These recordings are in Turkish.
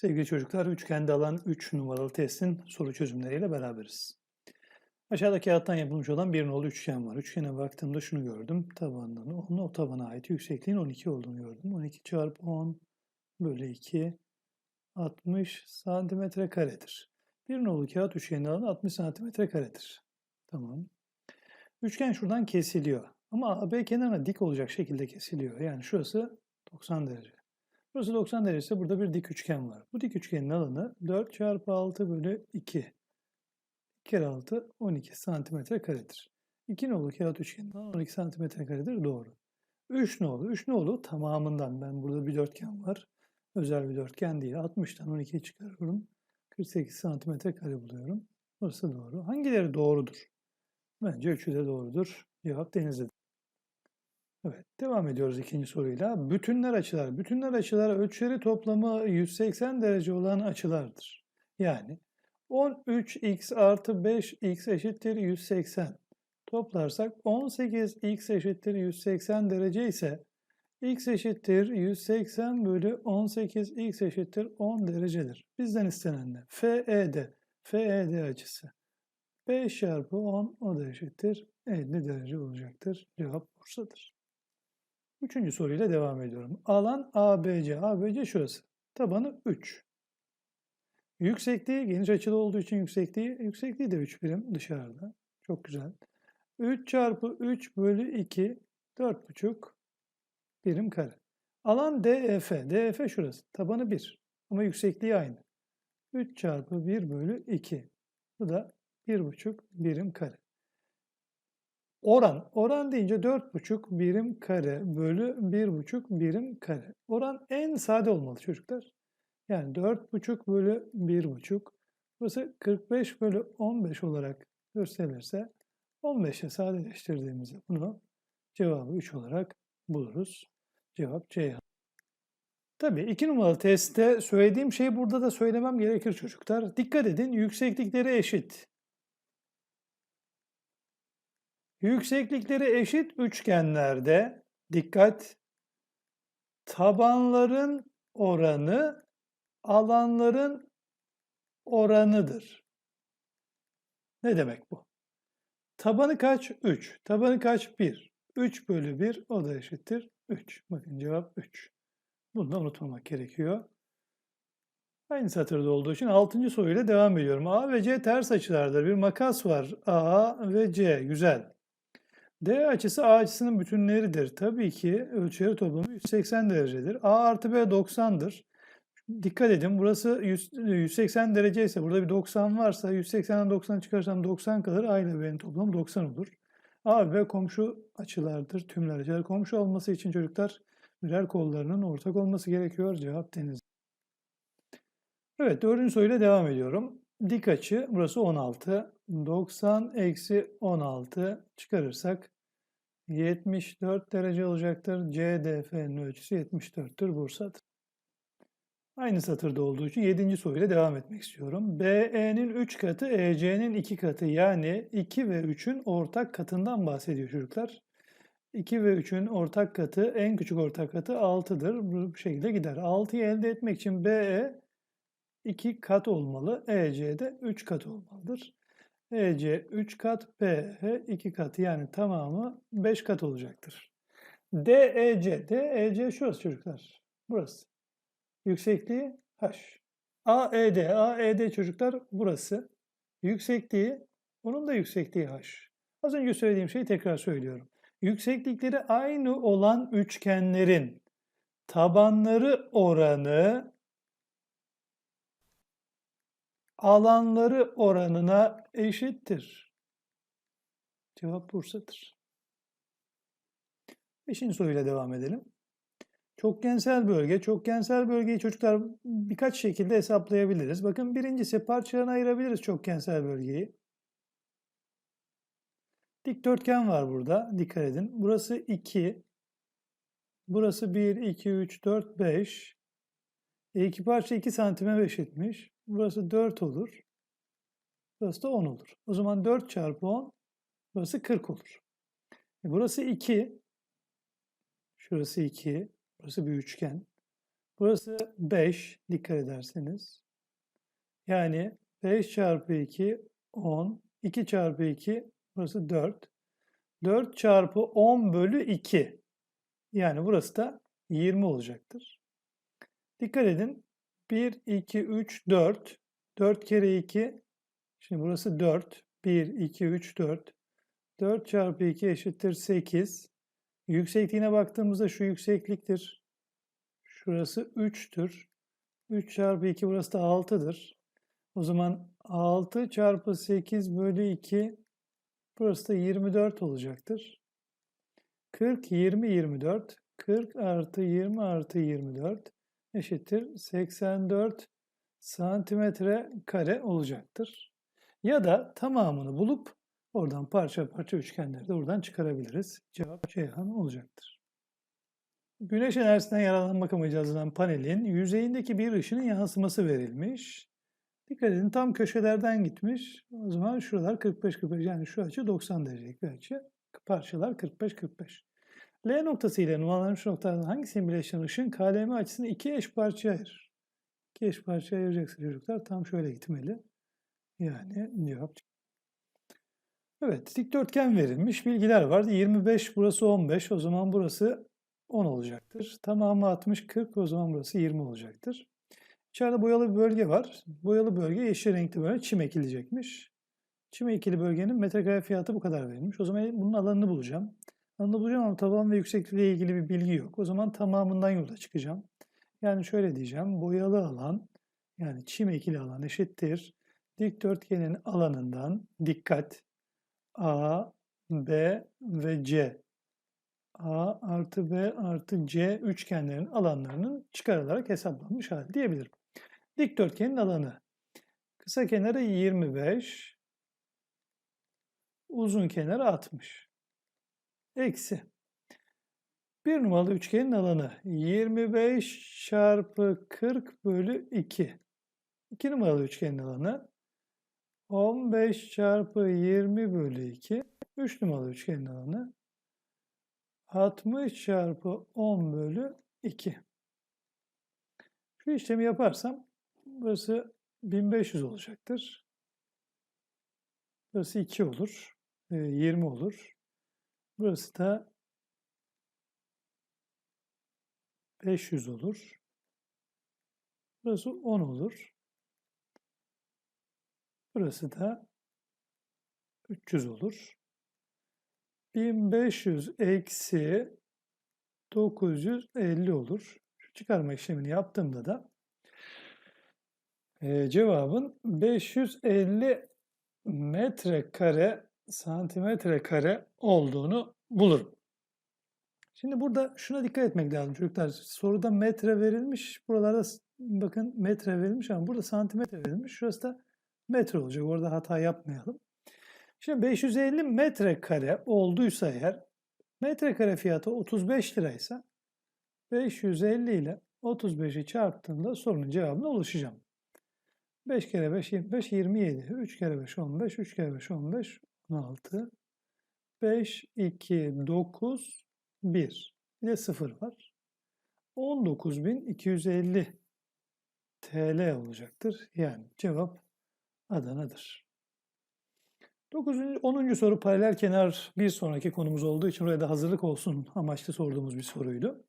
Sevgili çocuklar, üçgende alan 3 numaralı testin soru çözümleriyle beraberiz. Aşağıdaki kağıttan yapılmış olan bir nolu üçgen var. Üçgene baktığımda şunu gördüm. Tabandan 10, o tabana ait yüksekliğin 12 olduğunu gördüm. 12 çarpı 10 bölü 2 60 santimetre karedir. Bir nolu kağıt üçgenin alanı 60 santimetre karedir. Tamam. Üçgen şuradan kesiliyor. Ama AB kenarına dik olacak şekilde kesiliyor. Yani şurası 90 derece. Burası 90 derece burada bir dik üçgen var. Bu dik üçgenin alanı 4 çarpı 6 bölü 2. 2 kere 6 12 santimetre karedir. 2 nolu kağıt üçgenin alanı 12 santimetre karedir. Doğru. 3 nolu. 3 nolu tamamından ben burada bir dörtgen var. Özel bir dörtgen değil. 60'tan 12'yi çıkarıyorum. 48 santimetre kare buluyorum. Burası doğru. Hangileri doğrudur? Bence üçü de doğrudur. Cevap denizlidir. Evet, devam ediyoruz ikinci soruyla. Bütünler açılar. Bütünler açılar ölçüleri toplamı 180 derece olan açılardır. Yani 13x artı 5x eşittir 180. Toplarsak 18x eşittir 180 derece ise x eşittir 180 bölü 18 x eşittir 10 derecedir. Bizden istenen ne? FED. FED açısı. 5 çarpı 10 o da eşittir 50 derece olacaktır. Cevap Bursa'dır. Üçüncü soruyla devam ediyorum. Alan ABC. ABC şurası. Tabanı 3. Yüksekliği geniş açılı olduğu için yüksekliği, yüksekliği de 3 birim dışarıda. Çok güzel. 3 çarpı 3 bölü 2 4,5 birim kare. Alan DEF. DEF şurası. Tabanı 1. Ama yüksekliği aynı. 3 çarpı 1 bölü 2. Bu da 1,5 birim kare. Oran. Oran deyince 4,5 birim kare bölü 1,5 birim kare. Oran en sade olmalı çocuklar. Yani 4,5 bölü 1,5. Burası 45 bölü 15 olarak gösterilirse 15'e sadeleştirdiğimizde bunu cevabı 3 olarak buluruz. Cevap C. Tabii iki numaralı testte söylediğim şeyi burada da söylemem gerekir çocuklar. Dikkat edin yükseklikleri eşit. Yükseklikleri eşit üçgenlerde dikkat tabanların oranı alanların oranıdır. Ne demek bu? Tabanı kaç? 3. Tabanı kaç? 1. 3 bölü 1 o da eşittir 3. Bakın cevap 3. Bunu da unutmamak gerekiyor. Aynı satırda olduğu için 6. soruyla devam ediyorum. A ve C ters açılardır. Bir makas var. A ve C. Güzel. D açısı A açısının bütünleridir. Tabii ki ölçüleri toplamı 180 derecedir. A artı B 90'dır. Dikkat edin burası 100, 180 derece ise burada bir 90 varsa 180'den 90 çıkarsam 90 kalır. A ile B'nin toplamı 90 olur. A ve B komşu açılardır. Tümler açılar. Komşu olması için çocuklar birer kollarının ortak olması gerekiyor. Cevap deniz. Evet dördüncü soruyla devam ediyorum. Dik açı burası 16. 90 eksi 16 çıkarırsak 74 derece olacaktır. CDF'nin ölçüsü 74'tür Bursa'dır. Aynı satırda olduğu için 7. soruyla devam etmek istiyorum. BE'nin 3 katı EC'nin 2 katı yani 2 ve 3'ün ortak katından bahsediyor çocuklar. 2 ve 3'ün ortak katı en küçük ortak katı 6'dır. Bu şekilde gider. 6'yı elde etmek için BE 2 kat olmalı. EC de 3 kat olmalıdır. EC 3 kat, BE 2 kat yani tamamı 5 kat olacaktır. DEC, DEC şurası çocuklar. Burası. Yüksekliği H. AED, AED çocuklar burası. Yüksekliği, onun da yüksekliği H. Az önce söylediğim şeyi tekrar söylüyorum. Yükseklikleri aynı olan üçgenlerin tabanları oranı alanları oranına eşittir. Cevap Bursa'dır. Beşinci soruyla devam edelim. Çokgensel bölge. Çokgensel bölgeyi çocuklar birkaç şekilde hesaplayabiliriz. Bakın birincisi parçalarına ayırabiliriz çokgensel bölgeyi. Dikdörtgen var burada. Dikkat edin. Burası 2. Burası 1, 2, 3, 4, 5. E iki parça 2 santime eşitmiş. Burası 4 olur. Burası da 10 olur. O zaman 4 çarpı 10 burası 40 olur. E burası 2. Şurası 2. Burası bir üçgen. Burası 5 dikkat ederseniz. Yani 5 çarpı 2 10. 2 çarpı 2 burası 4. 4 çarpı 10 bölü 2. Yani burası da 20 olacaktır. Dikkat edin. 1, 2, 3, 4. 4 kere 2. Şimdi burası 4. 1, 2, 3, 4. 4 çarpı 2 eşittir 8. Yüksekliğine baktığımızda şu yüksekliktir. Şurası 3'tür. 3 çarpı 2 burası da 6'dır. O zaman 6 çarpı 8 bölü 2 burası da 24 olacaktır. 40, 20, 24. 40 artı 20 artı 24 eşittir 84 santimetre kare olacaktır. Ya da tamamını bulup oradan parça parça üçgenleri de oradan çıkarabiliriz. Cevap Ceyhan olacaktır. Güneş enerjisinden yararlanmak amacıyla hazırlanan panelin yüzeyindeki bir ışının yansıması verilmiş. Dikkat edin tam köşelerden gitmiş. O zaman şuralar 45-45 yani şu açı 90 derecelik bir açı. Parçalar 45-45. L noktası ile numaralanmış noktalardan hangisinin birleşen ışın KLM açısını iki eş parçaya ayırır? İki eş parçaya ayıracaksın çocuklar. Tam şöyle gitmeli. Yani cevap. Evet, dikdörtgen verilmiş. Bilgiler var. 25 burası 15. O zaman burası 10 olacaktır. Tamamı 60 40 o zaman burası 20 olacaktır. İçeride boyalı bir bölge var. Boyalı bölge yeşil renkli böyle çim ekilecekmiş. Çim ekili bölgenin metrekare fiyatı bu kadar verilmiş. O zaman bunun alanını bulacağım. Alanını bulacağım ama taban ve yüksekliğiyle ilgili bir bilgi yok. O zaman tamamından yola çıkacağım. Yani şöyle diyeceğim. Boyalı alan yani çim ekili alan eşittir. Dikdörtgenin alanından dikkat A, B ve C. A artı B artı C üçgenlerin alanlarının çıkarılarak hesaplanmış hali diyebilirim. Dikdörtgenin alanı. Kısa kenarı 25, uzun kenarı 60. Eksi. Bir numaralı üçgenin alanı 25 çarpı 40 bölü 2. 2 numaralı üçgenin alanı 15 çarpı 20 bölü 2. 3 numaralı üçgenin alanı 60 çarpı 10 bölü 2. Şu işlemi yaparsam burası 1500 olacaktır. Burası 2 olur. 20 olur. Burası da 500 olur. Burası 10 olur. Burası da 300 olur. 1500 eksi 950 olur. Şu çıkarma işlemini yaptığımda da e, cevabın 550 metrekare santimetre kare olduğunu bulurum. Şimdi burada şuna dikkat etmek lazım çocuklar. Soruda metre verilmiş. Buralarda bakın metre verilmiş ama burada santimetre verilmiş. Şurası da metre olacak. Orada hata yapmayalım. Şimdi 550 metrekare olduysa eğer metrekare fiyatı 35 liraysa 550 ile 35'i çarptığımda sorunun cevabına ulaşacağım. 5 kere 5 25 27. 3 kere 5 15. 3 kere 5 15 16. 5 2 9 1. Bir de 0 var. 19.250 TL olacaktır. Yani cevap Adana'dır. 9. 10. soru paralel kenar bir sonraki konumuz olduğu için oraya da hazırlık olsun amaçlı sorduğumuz bir soruydu.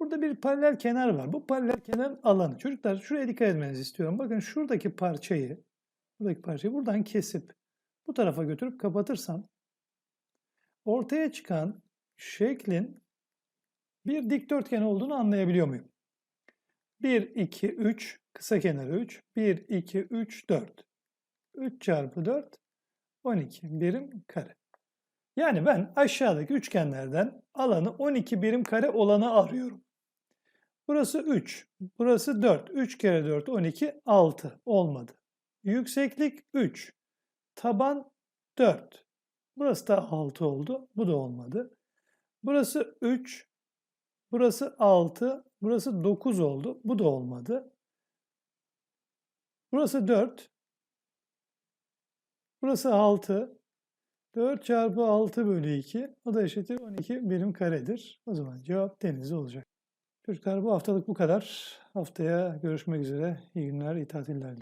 Burada bir paralel kenar var. Bu paralel kenar alanı. Çocuklar şuraya dikkat etmenizi istiyorum. Bakın şuradaki parçayı, buradaki parçayı buradan kesip bu tarafa götürüp kapatırsam ortaya çıkan şeklin bir dikdörtgen olduğunu anlayabiliyor muyum? 1, 2, 3, kısa kenarı 3. 1, 2, 3, 4. 3 çarpı 4 12 birim kare. Yani ben aşağıdaki üçgenlerden alanı 12 birim kare olanı arıyorum. Burası 3, burası 4. 3 kere 4 12 6 olmadı. Yükseklik 3, taban 4. Burası da 6 oldu. Bu da olmadı. Burası 3, burası 6, burası 9 oldu. Bu da olmadı. Burası 4, Burası 6. 4 çarpı 6 bölü 2. O da eşittir 12 birim karedir. O zaman cevap deniz olacak. Çocuklar bu haftalık bu kadar. Haftaya görüşmek üzere. İyi günler, iyi tatiller.